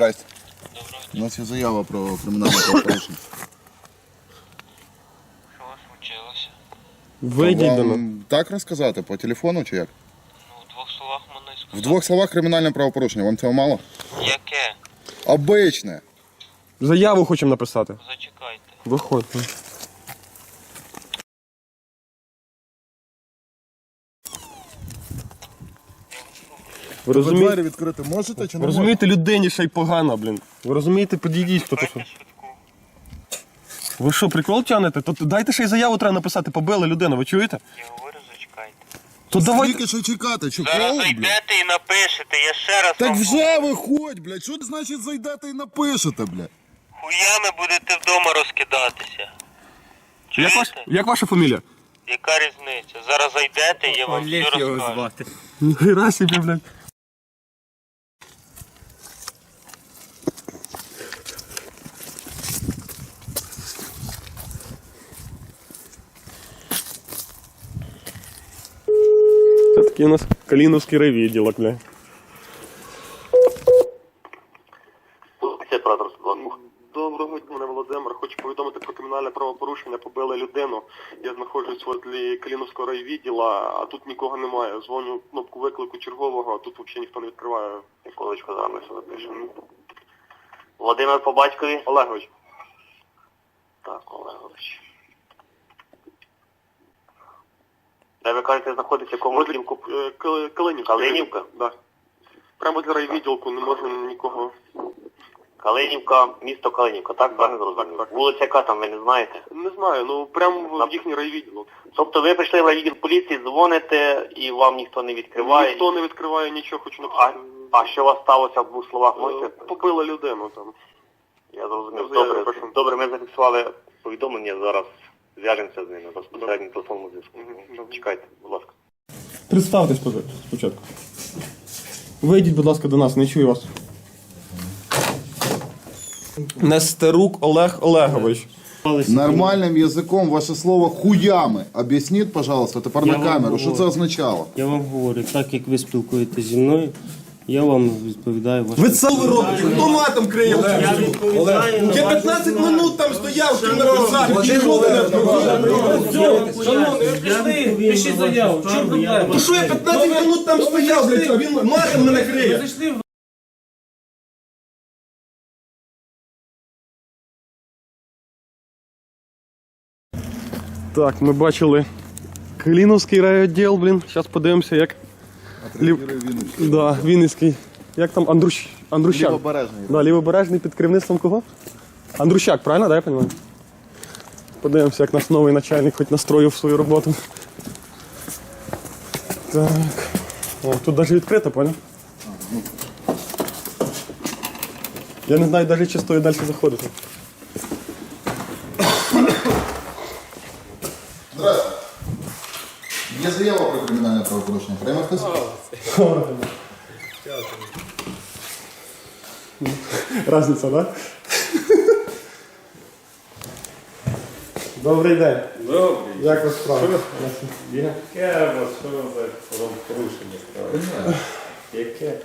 Здрасте. У нас є заява про кримінальне правопорушення. Що случилося? Вийдіть до. Вам так розказати по телефону чи як? Ну, в двох словах мене В двох словах кримінальне правопорушення. Вам цього мало? Яке? Обичне. Заяву хочемо написати. Зачекайте. Виходьте. Ви Ви розумієте, двері відкрити можете чи не ви розумієте, людині ще й погано, блін. Ви розумієте, підійдіть хто то що. Ви що, прикол тянете? То дайте ще й заяву треба написати, побили людину, ви чуєте? Я говорю, зачекайте. То можете? давайте. Скільки ще чекати? Чи Зараз коло, блядь? зайдете і напишете, я ще раз Так вам вже виходь, блядь. Що значить зайдете і напишете, блядь? Хуями будете вдома розкидатися. Як, ваш, Чуєте? як ваша фамілія? Яка різниця? Зараз зайдете, я вам все розкажу. Ніхера собі, блядь. Такий у нас Каліновський райвідділок, оператор. Доброго дня, мене Володимир. Хочу повідомити про кримінальне правопорушення. Побили людину. Я знаходжусь возле Каліновського райвідділа, а тут нікого немає. Дзвоню кнопку виклику чергового, а тут взагалі ніхто не відкриває. Секундочку, зараз все запишемо. Володимир по батькові? Олегович. Так, Олегович. Де ви кажете, знаходиться кому відділку? Калинівка. Калинівка? Так. Прямо для райвідділку не можу нікого. Калинівка, місто Калинівка, так? Правильно зрозуміло? Вулиця яка там, ви не знаєте? Не знаю, ну прямо в їхній райвідділок. Тобто ви прийшли в відділ поліції, дзвоните і вам ніхто не відкриває. Ніхто не відкриває нічого, хочу написати. а що у вас сталося в двох словах? Е, Можете? Побила людину там. Я зрозумів. Я Добре, добре, ми зафіксували повідомлення, зараз зв'яжемося з ними безпосередньо телефонному зв'язку. Чекайте, будь ласка. Представтесь спочатку. Вийдіть, будь ласка, до нас, не чую вас. Нестерук Олег Олегович. Нормальним язиком ваше слово хуями. Об'ясніть, пожалуйста, тепер Я на вам камеру, що це говорю. означало? Я вам говорю, так як ви спілкуєтеся зі мною, я вам відповідаю ваші. Ви це ви робите? Хто матом криє? Я відповідаю на Я ваші 15 минут там стояв, щоб написати. Чого ви не Шановний, ви прийшли, пишіть заяву. Чому проблема? Що я 15 минут там стояв? Він матом мене криє. зайшли в Так, ми бачили Кліновський райвідділ, блін. Зараз подивимося, як. Лів... Да, Вінницький. Як там Андруш... Андрущак? Лівобережний. Да, лівобережний під керівництвом кого? Андрущак, правильно, да, я розумію? Подивимося, як наш новий начальник хоч настроїв свою роботу. Так. О, тут навіть відкрито, понял? Я не знаю навіть чи стоїть далі заходити. Є заява про кримінальне правопорушення. Прямо хтось? Разниця, да? Добрий день. Добрий. Як вас справа? Яке вас що за порушення справи? Яке?